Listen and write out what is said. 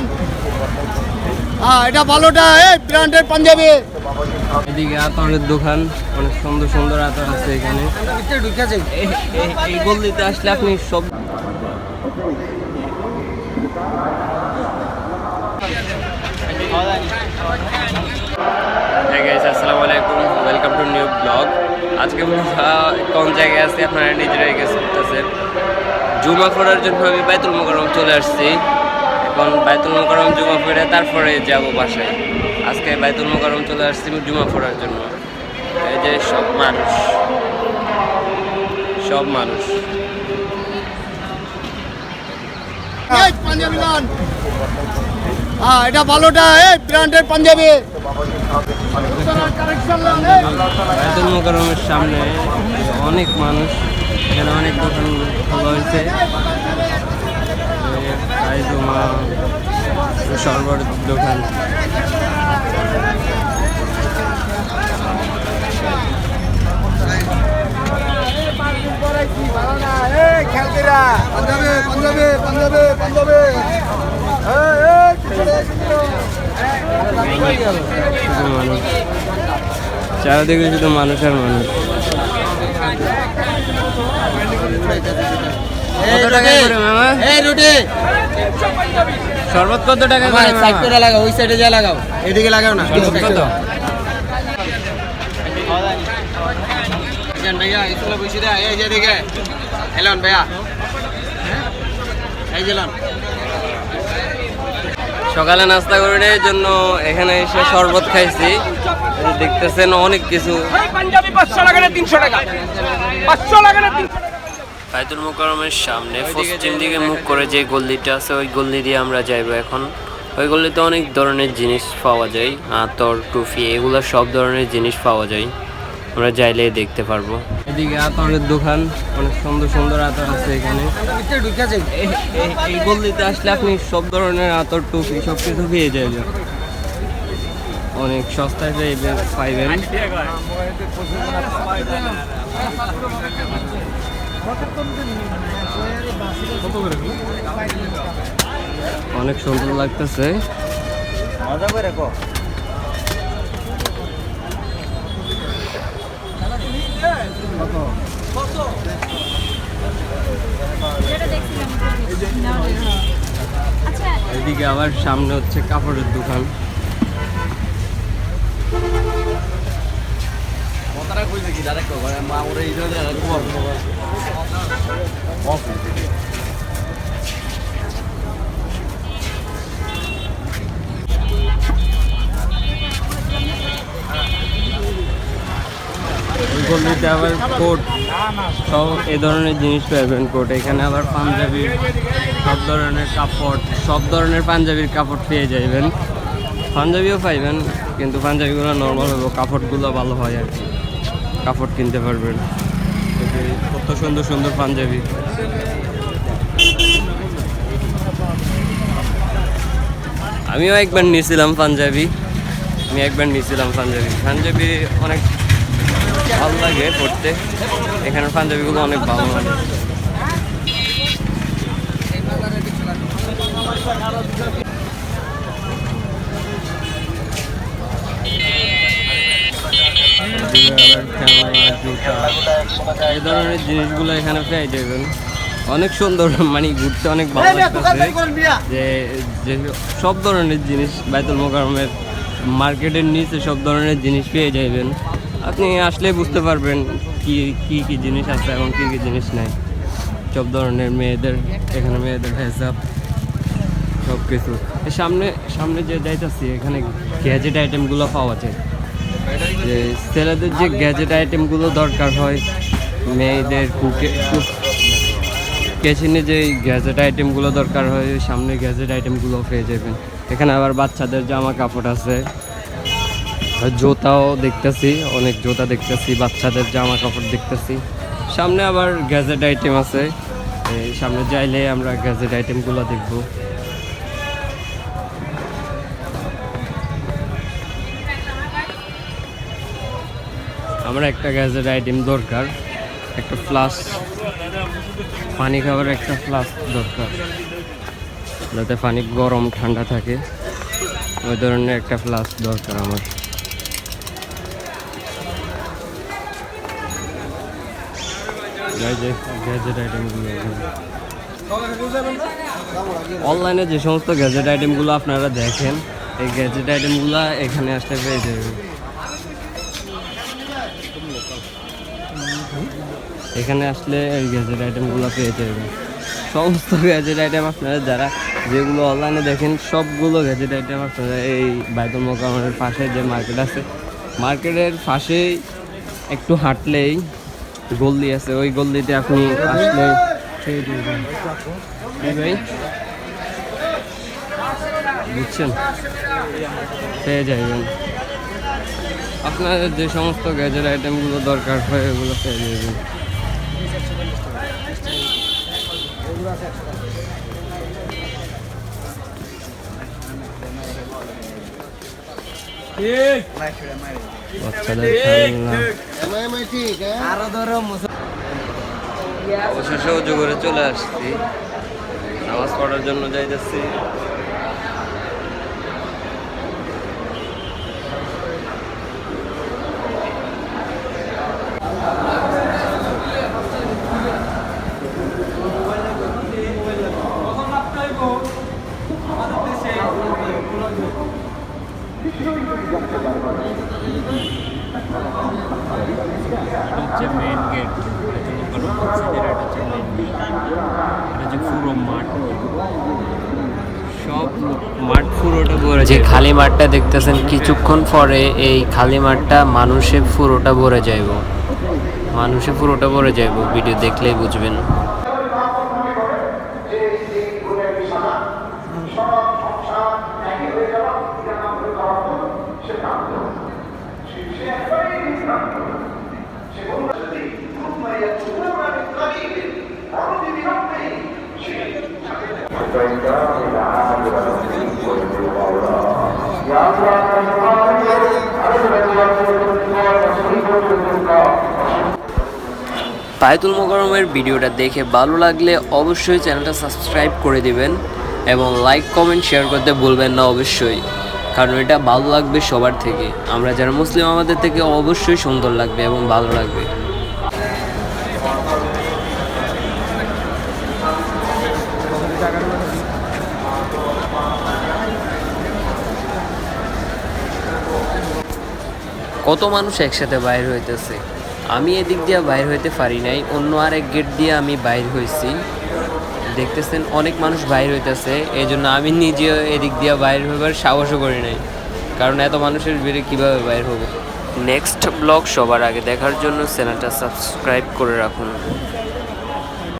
Milan হ্যাঁ এটা ভালোটা এই ব্র্যান্ডের পাঞ্জাবি। এদিকে আতরের দোকান অনেক সুন্দর সুন্দর আতর আছে এখানে। এই গল্লিতে আসলে আপনি সব হ্যাঁ আসসালামু আলাইকুম। ওয়েলকাম টু নিউ ব্লগ আজকে কোন জায়গায় আছি আপনারা নিজেরাই গেস করতেছেন। জুমা ফোরার জন্য আমি বাইতুল মোকারম চলে আসছি। এখন বাইতুল মোকারম জুমা ফেরে তারপরে যাব বাসায়। আজকে বাইতুল মোকারম চলে আসছি জুমা ফোরার জন্য। এই যে সব মানুষ। সব মানুষ। হ্যাঁ এটা ভালোটা এই ব্র্যান্ডের পাঞ্জাবি। বাইতুল মোকারমের সামনে অনেক মানুষ এখানে অনেক দোকান খোলা হয়েছে। আইজুমা সরবর দোকান চারিদিকে শুধু মানুষ আর মানুষ। কত টাকা করে মামা? এই রুটি। শরবত কত টাকা ভাই করে সাইড করে লাগাও ওই সাইডে যা লাগাও। এদিকে লাগাও না। কত? ভাইয়া ইসলা বসে দে এই যে দিকে এলন ভাইয়া। এই যে সকালে নাস্তা করে জন্য এখানে এসে শরবত খাইছি। এই দেখতেছেন অনেক কিছু। পাঞ্জাবি পাঁচশো টাকা তিনশো টাকা। পাঁচশো টাকা। বাইতুল মোকারমের সামনে পশ্চিম দিকে মুখ করে যে গল্লিটা আছে ওই গল্লি দিয়ে আমরা যাইবো এখন। ওই গল্লিতে অনেক ধরনের জিনিস পাওয়া যায় আতর টুফি এগুলো সব ধরনের জিনিস পাওয়া যায়। আমরা চাইলে দেখতে পারব। এদিকে আতরের দোকান অনেক সুন্দর সুন্দর আতর আছে এখানে। এই গল্লিতে আসলে আপনি সব ধরনের আতর টুপি সব কিছু পেয়ে যাবেন। অনেক সস্তায় পাইবেন। অনেক সুন্দর লাগতেছে। মজা করে কো এদিকে আবার সামনে হচ্ছে কাপড়ের দোকান। কথাটা কইছে কি? ডাইরেক্ট মা ওরে এই ধরে সব জিনিস এখানে আবার সব ধরনের কাপড়, সব ধরনের পাঞ্জাবির কাপড় পেয়ে যাবেন পাঞ্জাবিও পাইবেন, কিন্তু পাঞ্জাবিগুলো নর্মাল হবে কাপড়গুলো ভালো হয় আর কাপড় কিনতে পারবেন। কত সুন্দর সুন্দর পাঞ্জাবি। আমিও একবার নিয়েছিলাম পাঞ্জাবি। আমি একবার নিয়েছিলাম পাঞ্জাবি। পাঞ্জাবি অনেক ভালো লাগে পড়তে। এখানে পাঞ্জাবিগুলো অনেক ভালো লাগে। এই ধরনের জিনিসগুলো এখানে পেয়ে যাবেন। অনেক সুন্দর মানে ঘুরতে অনেক ভালো লাগতেছে। যে যে সব ধরনের জিনিস বাইতুল মোকারমের মার্কেটের নিচে সব ধরনের জিনিস পেয়ে যাবেন। আপনি আসলে বুঝতে পারবেন কি কি কি জিনিস আছে এবং কি কি জিনিস নাই। সব ধরনের মেয়েদের এখানে মেয়েদের হেসাব সব কিছু সামনে সামনে যে যাইতাছি এখানে গ্যাজেট আইটেমগুলো পাওয়া যায়। যে ছেলেদের যে গ্যাজেট আইটেমগুলো দরকার হয়, মেয়েদের কুকে কেচিনে যে গ্যাজেট আইটেমগুলো দরকার হয় সামনে গ্যাজেট আইটেমগুলো পেয়ে যাবেন। এখানে আবার বাচ্চাদের জামা কাপড় আছে জোতাও দেখতেছি, অনেক জোতা দেখতেছি, বাচ্চাদের জামা কাপড় দেখতেছি। সামনে আবার গ্যাজেট আইটেম আছে। সামনে যাইলে আমরা গ্যাজেট আইটেমগুলো দেখব। আমার একটা গ্যাজেট আইটেম দরকার, একটা ফ্লাস্ক পানি খাবার একটা ফ্লাস্ক দরকার, যাতে পানি গরম, ঠান্ডা থাকে। ওই ধরনের একটা ফ্লাস্ক দরকার আমার। গ্যাজেট আইটেমগুলো অনলাইনে যে সমস্ত গ্যাজেট আইটেমগুলো আপনারা দেখেন, এই গ্যাজেট আইটেমগুলো এখানে আসতে পেয়ে যাবেন। এখানে আসলে এই গ্যাজেট আইটেমগুলো পেয়ে যাবেন। সমস্ত গ্যাজেট আইটেম আপনারা যারা যেগুলো অনলাইনে দেখেন, সবগুলো গ্যাজেট আইটেম আপনারা এই বাইতুল মোকামের পাশে যে মার্কেট আছে মার্কেটের পাশেই একটু হাঁটলেই গল্লি আছে। ওই গল্লিতে আপনি আসলে ভাই। বুঝছেন? পেয়ে যাবেন। আপনাদের যে সমস্ত গ্যাজেট আইটেমগুলো দরকার হয় ওগুলো পেয়ে যাবেন। অবশেষে করে চলে আসছি। নামাজ পড়ার জন্য যাইতেছি। এটা যে পুরো মাঠ যে খালি মাঠটা দেখতেছেন, কিছুক্ষণ পরে এই খালি মাঠটা মানুষে পুরোটা ভরে যাইব। মানুষে পুরোটা ভরে যাইব, ভিডিও দেখলেই বুঝবেন। পায়তুল মোকারমের ভিডিওটা দেখে ভালো লাগলে অবশ্যই চ্যানেলটা সাবস্ক্রাইব করে দিবেন এবং লাইক, কমেন্ট, শেয়ার করতে ভুলবেন না অবশ্যই, কারণ এটা ভালো লাগবে সবার থেকে। আমরা যারা মুসলিম, আমাদের থেকে অবশ্যই সুন্দর লাগবে এবং ভালো লাগবে। কত মানুষ একসাথে বাইর হইতেছে? আমি এদিক দিয়ে বাইর হইতে পারি নাই, অন্য আর এক গেট দিয়ে আমি বাইর হয়েছি দেখতেছেন, অনেক মানুষ বাইর হইতেছে এই জন্য আমি নিজেও এদিক দিয়ে বাইর হইবার সাহসও করি নাই। কারণ এত মানুষের ভিড়ে কীভাবে বাইর হব? নেক্সট ব্লগ সবার আগে দেখার জন্য চ্যানেলটা সাবস্ক্রাইব করে রাখুন।